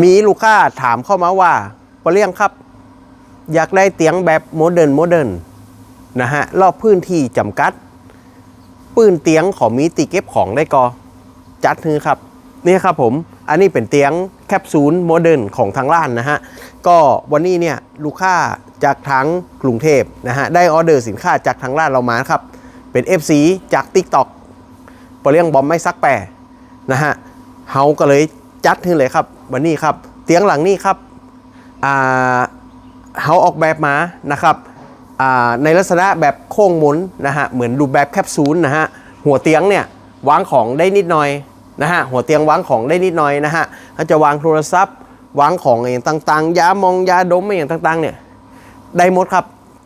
มีลูกค้าถามเข้ามาว่าปเลี้ยงครับ อยากได้เตียงแบบโมเดิร์นโมเดิร์นนะฮะรอบพื้นที่จำกัด ปืนเตียงของมีตีเก็บของได้กอจัดฮือครับนี่ครับผมอันนี้เป็นเตียงแคปซูลโมเดิร์นของทางร้านนะฮะก็วันนี้เนี่ยลูกค้าจากทางกรุงเทพนะฮะได้ออเดอร์สินค้าจากทางร้านเรามาครับ เป็น FC จาก TikTok ปเลี้ยงบอมไม่ซักแปรนะฮะเฮาก็เลย จัดขึ้นเลยครับวันนี้ครับ เตียงหลังนี้ครับอ่าเฮาออกแบบมานะครับในลักษณะแบบโค้งหมุนนะฮะเหมือนรูปแบบแคปซูลนะฮะหัวเตียงเนี่ยวางของได้นิดหน่อยนะฮะหัวเตียงวางของได้นิดหน่อยนะฮะเขาจะวางโทรศัพท์ วางของอย่างต่างๆ ยามองยาดมอย่างต่างๆเนี่ยได้หมดครับ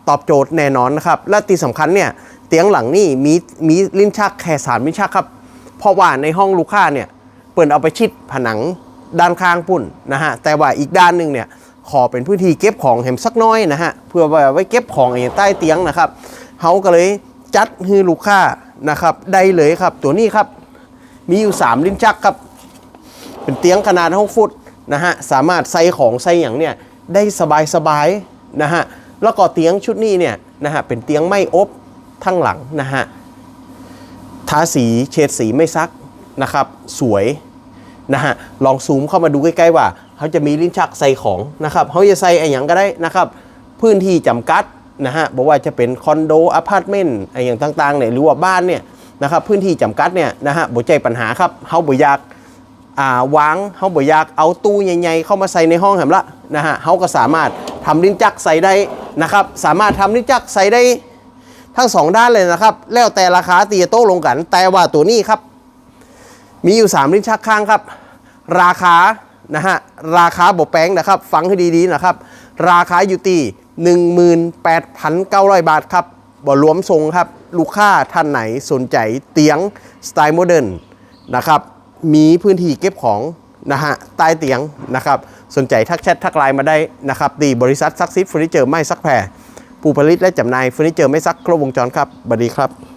ตอบโจทย์แน่นอนนะครับและที่สำคัญเนี่ยเตียงหลังนี่มีมีลิ้นชักแค่สามลิ้นชักครับเพราะว่าในห้องลูกค้าเนี่ย เปิดเอาไปชิดผนังด้านข้างปุ่นนะฮะแต่ว่าอีกด้านหนึ่งเนี่ยขอเป็นพื้นที่เก็บของแหมสักน้อยนะฮะเพื่อไว้เก็บของอย่างใต้เตียงนะครับเขาก็เลยจัดให้ลูกค้านะครับได้เลยครับ ตัวนี้ครับมีอยู่ 3 ลิ้นชักครับ เป็นเตียงขนาด6ฟุตนะฮะสามารถใส่ของใส่อย่างเนี่ยได้สบายๆนะฮะแล้วก็เตียงชุดนี้เนี่ยนะฮะเป็นเตียงไม่อบทั้งหลังนะฮะทาสีเฉดสีไม่ซักนะครับ สวย นะฮะลองซูมเข้ามาดูใกล้ๆว่าเขาจะมีลิ้นชักใส่ของนะครับเขาจะใส่อะไรอย่างก็ได้นะครับพื้นที่จำกัดนะฮะบอกว่าจะเป็นคอนโดอพาร์ตเมนต์อะไรอย่างต่างๆเนี่ยหรือว่าบ้านเนี่ยนะครับพื้นที่จำกัดเนี่ยนะฮะบ่ใจปัญหาครับเขาบ่อยากอ่าวางเขาบ่อยากเอาตู้ใหญ่ๆเข้ามาใส่ในห้องแหมละนะฮะเขาก็สามารถทำลิ้นจักใส่ได้นะครับสามารถทำลิ้นจักใส่ได้ทั้งสองด้านเลยนะครับ แล้วแต่ราคาตีโต้ลงกัน แต่ว่าตัวนี้ครับ มีอยู่ 3 ลิ้นชักข้างครับ ราคานะฮะราคาบแปลงนะครับ ฟังให้ดีๆนะครับ ราคาอยู่ที่18,900 บาทครับบ่รวมทรงครับ ลูกค้าท่านไหนสนใจเตียงสไตล์โมเดิร์นนะครับ มีพื้นที่เก็บของนะฮะใต้เตียงนะครับ สนใจทักแชททักไลน์มาได้นะครับดีบริษัทซักซิดเฟอร์นิเจอร์ไม่ซักแพรผู้ผลิตและจำหน่ายเฟอร์นิเจอร์ไม่ซักครบวงจรครับสวัสดีครับ